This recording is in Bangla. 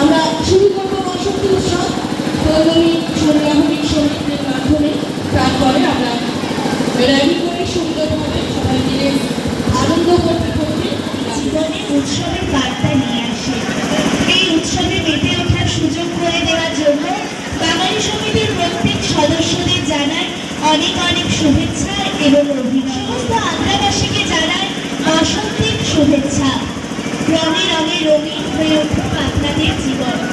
আমরা শুরু করব উৎসব। পৌলমী সন্ধ্যাহরিক সঙ্গীতের মাধ্যমে তারপরে আমরা সুন্দরভাবে আনন্দ করতে করতে উৎসবের বার্তা নিয়ে আসে। এই উৎসবে মেতে ওঠার সুযোগ করে দেওয়ার জন্য বাঙালি সমিতির প্রত্যেক সদস্যদের জানাই অনেক অনেক শুভেচ্ছা এবং অভিনন্দন। সমস্ত আন্ধ্রাবাসীকে জানাই বসন্তের শুভেচ্ছা। রঙে রঙে রঙিন হয়ে উঠুক 别挤的